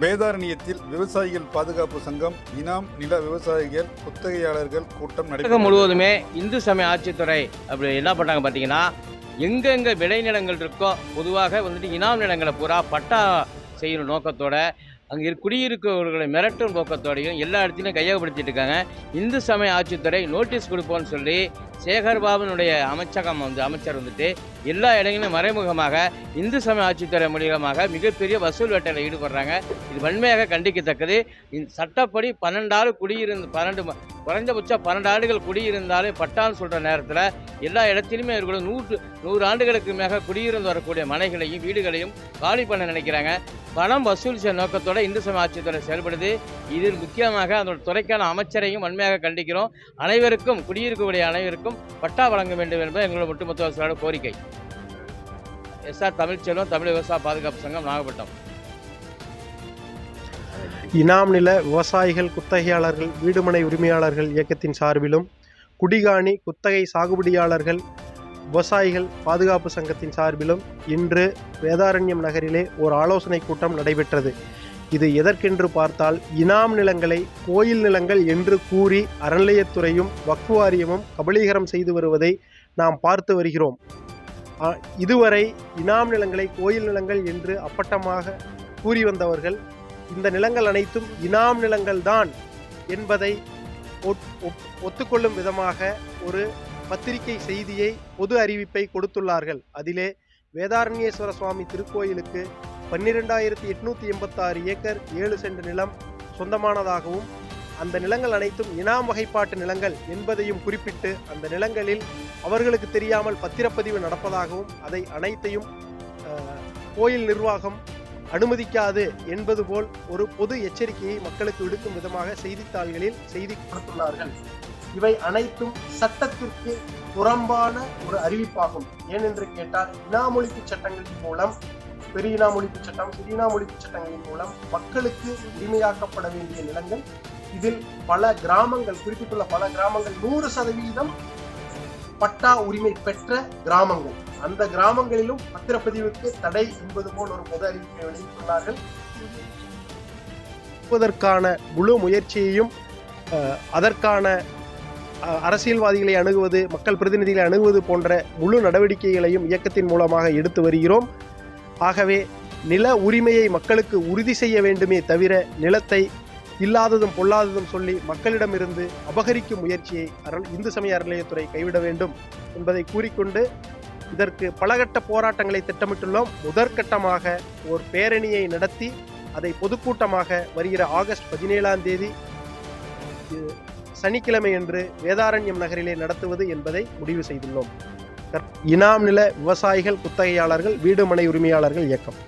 வேதாரண்யத்தில் விவசாயிகள் பாதுகாப்பு சங்கம் இனாம் நில விவசாயிகள் குத்தகையாளர்கள் கூட்டம் தமிழகம் நடைபெற்றது முழுவதுமே இந்து சமய ஆட்சித்துறை அப்படி என்ன பண்ணாங்க பார்த்தீங்கன்னா எங்கெங்கே விளைநிலங்கள் இருக்கோ பொதுவாக வந்துட்டு இனாம் நிலங்களை பூரா பட்டா செய்யணும் நோக்கத்தோட அங்கே குடியிருக்கவர்களை மிரட்டும் நோக்கத்தோடையும் எல்லா இடத்துலையும் கையகப்படுத்திட்டு இருக்காங்க. இந்து சமய ஆட்சித்துறை நோட்டீஸ் கொடுப்போம்னு சொல்லி சேகர்பாபுனுடைய அமைச்சகம் வந்து அமைச்சர் வந்துட்டு எல்லா இடங்களிலும் மறைமுகமாக இந்து சமய ஆட்சித்துறை மூலியமாக மிகப்பெரிய வசூல் வேட்டையில் ஈடுபடுறாங்க. இது வன்மையாக கண்டிக்கத்தக்கது. இந்த சட்டப்படி பன்னெண்டு ஆள் குடியிருந்து பன்னெண்டு ம- குறைஞ்சபட்சம் பன்னெண்டு ஆண்டுகள் குடியிருந்தாலே பட்டான்னு சொல்கிற நேரத்தில் எல்லா இடத்திலுமே இருக்கிற நூற்று நூறு ஆண்டுகளுக்கு மேக குடியிருந்து வரக்கூடிய மனைகளையும் வீடுகளையும் காலி பண்ண நினைக்கிறாங்க. பணம் வசூல் செய்ய நோக்கத்தோட இந்து சமாஜத்துறை ஆட்சித்துறை செயல்படுது. இதில் முக்கியமாக அதோட துறைக்கான அமைச்சரையும் வன்மையாக கண்டிக்கிறோம். அனைவருக்கும் குடியிருக்கக்கூடிய அனைவருக்கும் பட்டா வழங்க வேண்டும் என்பது எங்களோட ஒட்டுமொத்த விவசாயியோட கோரிக்கை. எஸ்ஆர் தமிழ்ச்செல்வம் தமிழ் விவசாய பாதுகாப்பு சங்கம் நாகப்பட்டினம். இனாம் நில விவசாயிகள் குத்தகையாளர்கள் வீடுமனை உரிமையாளர்கள் இயக்கத்தின் சார்பிலும் குடிகாணி குத்தகை சாகுபடியாளர்கள் விவசாயிகள் பாதுகாப்பு சங்கத்தின் சார்பிலும் இன்று வேதாரண்யம் நகரிலே ஒரு ஆலோசனை கூட்டம் நடைபெற்றது. இது எதற்கென்று பார்த்தால் இனாம் நிலங்களை கோயில் நிலங்கள் என்று கூறி அறநிலையத்துறையும் வக்ஃபு வாரியமும் கபலீகரம் செய்து வருவதை நாம் பார்த்து வருகிறோம். இதுவரை இனாம் நிலங்களை கோயில் நிலங்கள் என்று அப்பட்டமாக கூறி வந்தவர்கள் இந்த நிலங்கள் அனைத்தும் இனாம் நிலங்கள்தான் என்பதை ஒத்- ஒத்துக்கொள்ளும் விதமாக ஒரு பத்திரிகை செய்தியை பொது அறிவிப்பை கொடுத்துள்ளார்கள். அதிலே வேதாரண்யேஸ்வர சுவாமி திருக்கோயிலுக்கு பன்னிரெண்டாயிரத்தி எட்நூத்தி எண்பத்தாறு ஏக்கர் ஏழு சென்ட் நிலம் சொந்தமானதாகவும் அந்த நிலங்கள் அனைத்தும் இனாம் வகைப்பாட்டு நிலங்கள் என்பதையும் குறிப்பிட்டு அந்த நிலங்களில் அவர்களுக்கு தெரியாமல் பத்திரப்பதிவு நடப்பதாகவும் அதை அனைத்தையும் கோயில் நிர்வாகம் அனுமதிக்காது என்பது போல் ஒரு பொது எச்சரிக்கையை மக்களுக்கு விடுக்கும் விதமாக செய்தித்தாள்களில் செய்தி கொடுத்துள்ளார்கள். இவை அனைத்தும் சட்டத்திற்கு புறம்பான ஒரு அறிவிப்பாகும். ஏனென்று கேட்டால் இனாமொழிப்பு சட்டங்களின் மூலம் பெரிய இனாமொழிப்பு சட்டம் சிறு இனாமொழிப்பு சட்டங்களின் மூலம் மக்களுக்கு உரிமையாக்கப்பட வேண்டிய நிலங்கள். இதில் பல கிராமங்கள் குறிப்பிட்டுள்ள பல கிராமங்கள் நூறு சதவீதம் பட்டா உரிமை பெற்ற கிராமங்கள். அந்த கிராமங்களிலும் பத்திரப்பதிவுக்கு தடை என்பது போல் ஒரு பொது அறிவிப்பை வெளியிட்டுள்ளார்கள். அதற்கான முழு முயற்சியையும் அதற்கான அரசியல்வாதிகளை அணுகுவது மக்கள் பிரதிநிதிகளை அணுகுவது போன்ற முழு நடவடிக்கைகளையும் இயக்கத்தின் மூலமாக எடுத்து வருகிறோம். ஆகவே நில உரிமையை மக்களுக்கு உறுதி செய்ய வேண்டுமே தவிர நிலத்தை இல்லாததும் பொல்லாததும் சொல்லி மக்களிடமிருந்து அபகரிக்கும் முயற்சியை அரண் இந்து சமய அறநிலையத்துறை கைவிட வேண்டும் என்பதை கூறிக்கொண்டு இதற்கு பலகட்ட போராட்டங்களை திட்டமிட்டுள்ளோம். முதற்கட்டமாக ஒரு பேரணியை நடத்தி அதை பொதுக்கூட்டமாக வருகிற ஆகஸ்ட் பதினேழாம் தேதி சனிக்கிழமை என்று வேதாரண்யம் நகரிலே நடத்துவது என்பதை முடிவு செய்துள்ளோம். இனாம் நில விவசாயிகள் குத்தகையாளர்கள் வீடு மனை உரிமையாளர்கள் இயக்கம்.